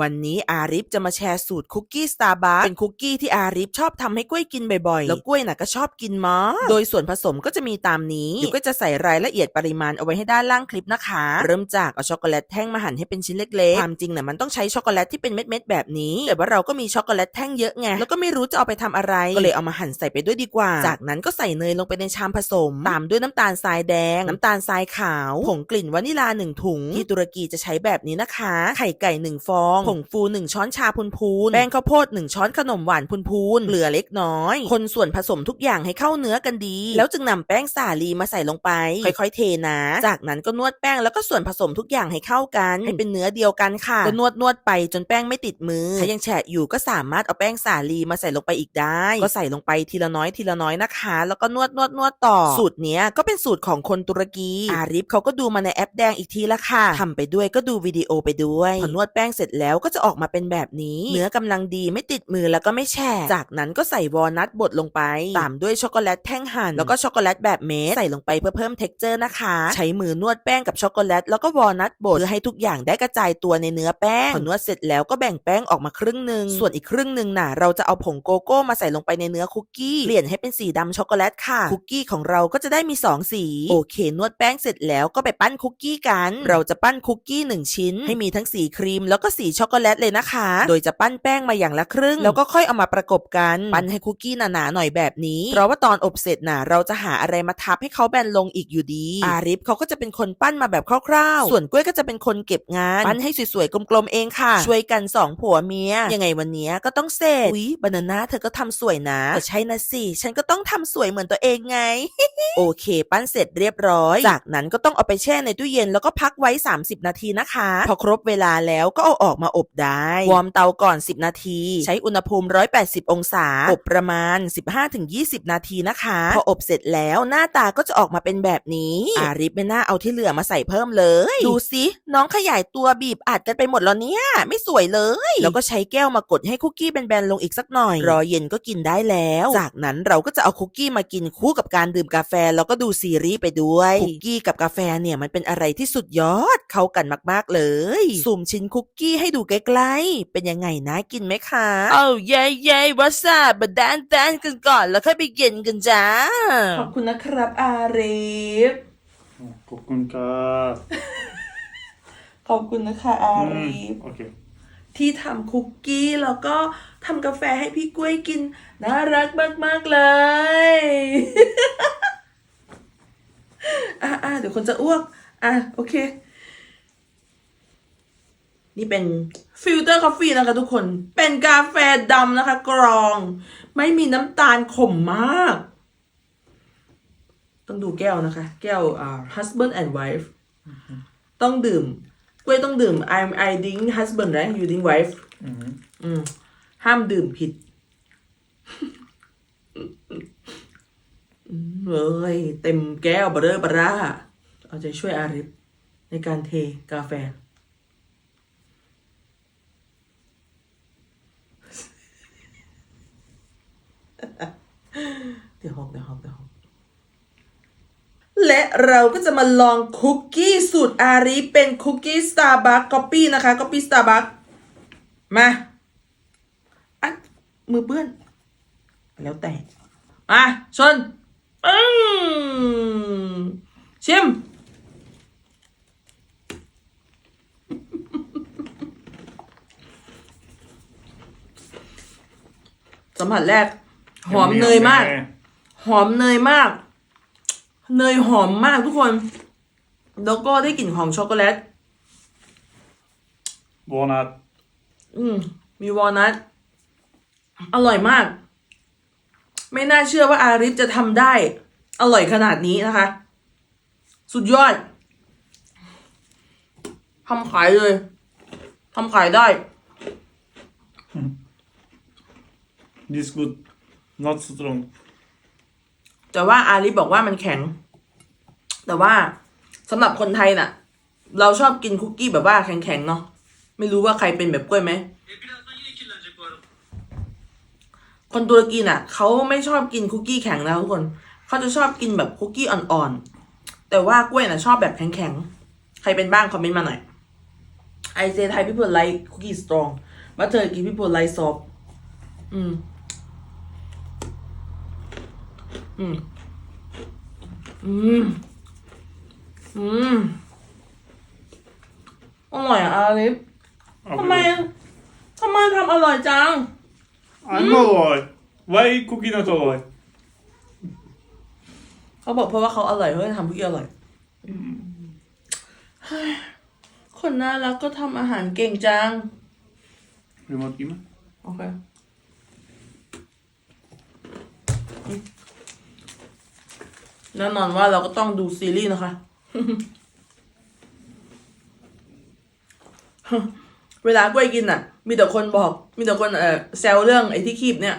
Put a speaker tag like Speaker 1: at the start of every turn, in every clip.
Speaker 1: วันนี้อาริฟจะมาแชร์สูตรคุกกี้สตาร์บัคเป็นคุกกี้ที่อาริฟชอบทำให้กล้วยกินบ่อยๆ แล้วกล้วยน่ะก็ชอบกินมากโดยส่วนผสมก็จะมีตามนี้เดี๋ยวก็จะใส่รายละเอียดปริมาณเอาไว้ให้ด้านล่างคลิปนะคะ เริ่มจากเอาช็อกโกแลตแท่งมาหั่นให้เป็นชิ้นเล็กๆความจริงน่ะมันต้องใช้ช็อกโกแลตที่เป็นเม็ดๆแบบนี้แต่ว่าเราก็มีช็อกโกแลตแท่งเยอะไงแล้วก็ไม่รู้จะเอาไปทำอะไรก็เลยเอามาหั่นใส่ไปด้วยดีกว่า จากนั้นก็ใส่เนยลงไปในชามผสมตามด้วยน้ำตาลทรายแดง น้ำตาลทรายขาวผงกลิ่นวานิลาหนึ่งถุงที่ตุรกีจะใช้แบบนี้นะคะ ไข่ไก่หนึ่งฟองผงฟูหนึ่งช้อนชาพูนๆแป้งข้าวโพดหนึ่งช้อนขนมหวานพูนๆเกลือเล็กน้อย คนส่วนผสมทุกอย่างให้เข้าเนื้อกันดี แล้วจึงนำแป้งสาลีมาใส่ลงไป ค่อยๆเทนะ จากนั้นก็นวดแป้งแล้วก็ส่วนผสมทุกอย่างให้เข้ากันให้เป็นเนื้อเดียวกันค่ะก็นวดนวดไปจนแป้งไม่ติดมือถ้ายังแฉะอยู่ก็สามารถเอาแป้งสาลีมาใส่ลงไปอีกได้ ก็ใส่ลงไปทีละน้อยทีละน้อยนะคะ แล้วก็นวดนวดนวดต่อ สูตรเนี้ยก็เป็นสูตรของคนตุรกีอาริฟเขาก็ดูมาในแอปแดงอีกทีละค่ะทำไปด้วยก็ดูวิดีโอไปด้วยพอนวดแป้งเสร็จแล้วก็จะออกมาเป็นแบบนี้ เนื้อกำลังดีไม่ติดมือแล้วก็ไม่แฉะจากนั้นก็ใส่วอลนัทบดลงไป ตามด้วยช็อกโกแลตแท่งหั่นแล้วก็ช็อกโกแลตแบบเม็ดใส่ลงไปเพื่อเพิ่มเท็กเจอร์นะคะ ใช้มือนวดแป้งกับช็อกโกแลตแล้วก็วอลนัทบดเพื่อให้ทุกอย่างได้กระจายตัวในเนื้อแป้งพอนวดเสร็จแล้วก็แบ่งแป้งออกมาครึ่งหนึ่งส่วนอีกครึ่งหนึ่งน่ะเราจะเอาผงโกโก้มาใส่ลงไปในเนื้อคุกกี้เปลี่ยนให้เป็นสีดำช็อกโกแลตค่ะคุกกี้ของเราก็จะได้มี 2 สี โอเคนวดแป้งเสร็จแล้วก็ไปปั้นคุกกี้กัน เราจะปั้นคุกกี้1ชิ้น ให้มีทั้งสีครีมแล้วก็สีช็อกโกแลตเลยนะคะ โดยจะปั้นแป้งมาอย่างละครึ่ง แล้วก็ค่อยเอามาประกบกัน ปั้นให้คุกกี้หนาๆหน่อยแบบนี้ เพราะว่าตอนอบเสร็จน่ะเราจะหาอะไรมาทับให้เขาแบนลงอีกอยู่ดี อาริฟเขาก็จะเป็นคนปั้นมาแบบคร่าวๆ ส่วนกล้วยก็จะเป็นคนเก็บงาน ปั้นให้สวยๆกลมๆเองค่ะ ช่วยกันสองผัวเมีย ยังไงวันเนี้ยก็ต้องเสร็จอุ๊ยบานาน่าเธอก็ทำสวยนะแต่ใช่นะสิ ฉันก็ต้องทำสวยเหมือนตัวเองไง โอเค ปั้นเสร็จเรียบร้อย จากนั้นก็ต้องเอาไปแช่ในตู้เย็นแล้วก็พักไว้ 30 นาทีนะคะ พอครบเวลาแล้วก็เอาออกมาอบได้ วอร์มเตาก่อน 10 นาที ใช้อุณหภูมิ 180 องศา อบประมาณ 15-20 นาทีนะคะ พออบเสร็จแล้วหน้าตาก็จะออกมาเป็นแบบนี้อาริฟไม่น่าเอาที่เหลือมาใส่เพิ่มเลย ดูสิน้องขยายตัวบีบอัดกันไปหมดแล้วเนี่ย ไม่สวยเลย แล้วก็ใช้แก้วมากดให้คุกกี้แบนๆลงอีกสักหน่อย รอเย็นก็กินได้แล้ว จากนั้นเราก็จะเอาคุกกี้มากินคู่กับการดื่มกาแฟแล้วก็ดูซีรีส์ไปด้วยคุกกี้กับกาแฟเนี่ยมันเป็นอะไรที่สุดยอดเข้ากันมากๆเลยสุ่มชิ้นคุกกี้ให้ดูใกล้ๆ เป็นยังไงนะกินไหมคะ เอ้าเย้เย้วัสาบดานดานกันก่อนแล้วค่อยไปเย็นกันจ้า ขอบคุณนะครับ อาริฟ
Speaker 2: ขอบคุณครับ
Speaker 1: ขอบคุณนะคะ อา
Speaker 2: อืม
Speaker 1: ริฟ
Speaker 2: โอเค
Speaker 1: ที่ทำคุกกี้แล้วก็ทำกาแฟให้พี่กล้วยกิน น่ารักมาก ๆ เลย อะอะเดี๋ยวคนจะอ้วก อะ โอเค นี่เป็นฟิลเตอร์กาแฟนะคะทุกคน เป็นกาแฟดำนะคะ กรอง ไม่มีน้ำตาลขมมาก ต้องดูแก้วนะคะ แก้วอ่า husband and wife ต้องดื่มกล้วยต้องดื่ม I'm I drink husband นะ you drink wife
Speaker 2: อืม
Speaker 1: อืมห้ามดื่มผิดอืมเอ้ยเต็มแก้วบะเรอบะร่าเอาใจช่วยอาริฟในการเทกาแฟ เดี๋ยวหกเดี๋ยวหกเดี๋ยวหกและเราก็จะมาลองคุกกี้สูตรอาริเป็นคุกกี้สตาร์บัคก๊อปปี้นะคะก๊อปปี้สตาร์บัคมาอะมือเปื้อน แล้วแต่มาชนปึ้งชิมสัมผัสแรก หอมเนยมาก หอมเนยมาก เนยหอมมากทุกคน แล้วก็ได้กลิ่นของช็อกโกแลต
Speaker 2: วอลนัท
Speaker 1: อืม มีวอลนัทอร่อยมาก ไม่น่าเชื่อว่าอาริสจะทำได้ อร่อยขนาดนี้นะคะ สุดยอดทำขายเลยทำขายได้
Speaker 2: this good not strong
Speaker 1: แต่ว่าอาริบอกว่ามันแข็ง แต่ว่าสำหรับคนไทยน่ะ เราชอบกินคุกกี้แบบว่าแข็งๆเนาะไม่รู้ว่าใครเป็นแบบกล้วยไหมคนตุรกีน่ะเขาไม่ชอบกินคุกกี้แข็งนะทุกคนเขาจะชอบกินแบบคุกกี้อ่อนๆ แต่ว่ากล้วยน่ะชอบแบบแข็งๆ ใครเป็นบ้างคอมเมนต์มาหน่อย
Speaker 3: I say Thai people like cookie strong but Turkey people like soft อืม อืม อืม อืม อร่อยอะอาลิฟทำไมทำไมทำอร่อยจัง
Speaker 2: I'm alright. Why cookie not alright?
Speaker 3: เขาบอกเพราะว่าเขาอร่อยเขาเลยทำคุกกี้อร่อยเฮ้ยคนน่ารักก็ทำอาหารเก่งจัง
Speaker 2: You want gimme?
Speaker 3: โอเค แน่นอนว่าเราก็ต้องดูซีรีส์นะคะ เวลากล้วยกินอะ มีแต่คนบอก มีแต่คนเออแซวเรื่องไอ้ที่คีบเนี่ย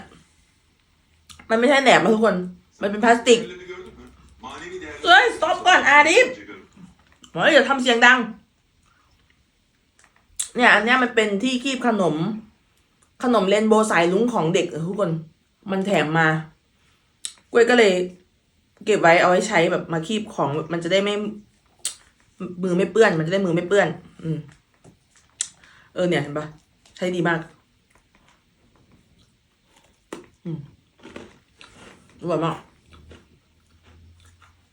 Speaker 3: มันไม่ใช่แหนมนะทุกคน มันเป็นพลาสติก เฮ้ย stop ก่อนอาดิฟเฮ้ยอย่าทำเสียงดัง เนี่ย อันเนี้ยมันเป็นที่คีบขนม ขนมเรนโบสายลุ้งของเด็กทุกคน มันแถมมา กล้วยก็เลย เก็บไว้เอาไว้ใช้แบบมาคีบของมันจะได้ไม่ มือไม่เปื้อน มันจะได้มือไม่เปื้อน อืม เออเนี่ยเห็นปะใช้ดีมาก อืมอร่อยมาก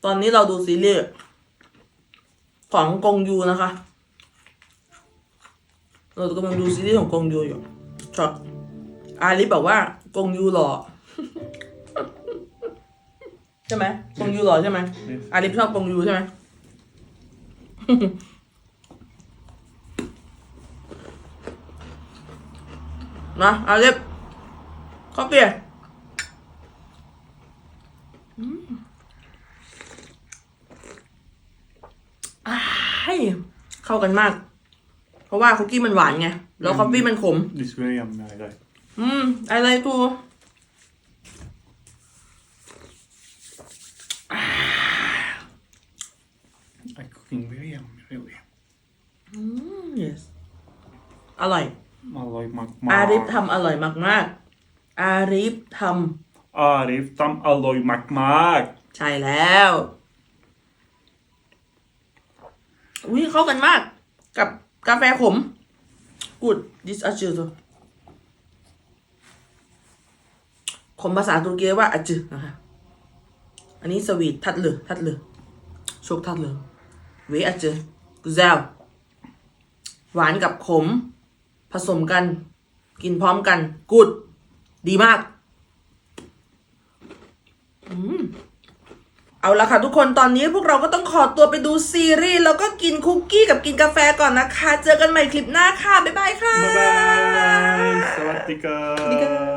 Speaker 3: ตอนนี้เราดูซีรีส์ของกงยูนะคะ เรากำลังดูซีรีส์ของกงยูอยู่ชอบอาลิบอกว่ากงยูหล่อ ใช่ไหมกงยูหล่อใช่ไหม
Speaker 2: Yes.
Speaker 3: อาลิชอบกงยูใช่ไหมมาอาลิฟข้าวเปียกอืมอ้ายเข้ากันมาก เพราะว่าคุกกี้มันหวานไง แล้วคอฟฟี่มันขม
Speaker 2: This very yummy, I like.
Speaker 3: อืมอะไรกู
Speaker 2: I'm cooking very yummy, really.
Speaker 3: yes อร่อย
Speaker 2: I like my
Speaker 3: อาริฟทำอร่อยมากๆ อาริฟท
Speaker 2: Arif tam aloy makmak. ำ
Speaker 3: ใช่แล้ว อุ้ยเข้ากันมาก กับกาแฟขม good this a j u ขมภาษาตุรกีเรียกว่าอาจืนะคะอันนี้สวีททัดเลยทัดเลยโชคทัดเลย เวอาจืกุเซลหวานกับขม ผสมกัน กินพร้อมกัน กูด ดีมากอืมเอาละค่ะทุกคนตอนนี้พวกเราก็ต้องขอตัวไปดูซีรีส์แล้วก็กินคุกกี้กับกินกาแฟก่อนนะคะ เจอกันใหม่คลิปหน้าค่ะ บ๊ายบายค่ะ
Speaker 2: Bye bye. Sawadika.
Speaker 3: Sawadika.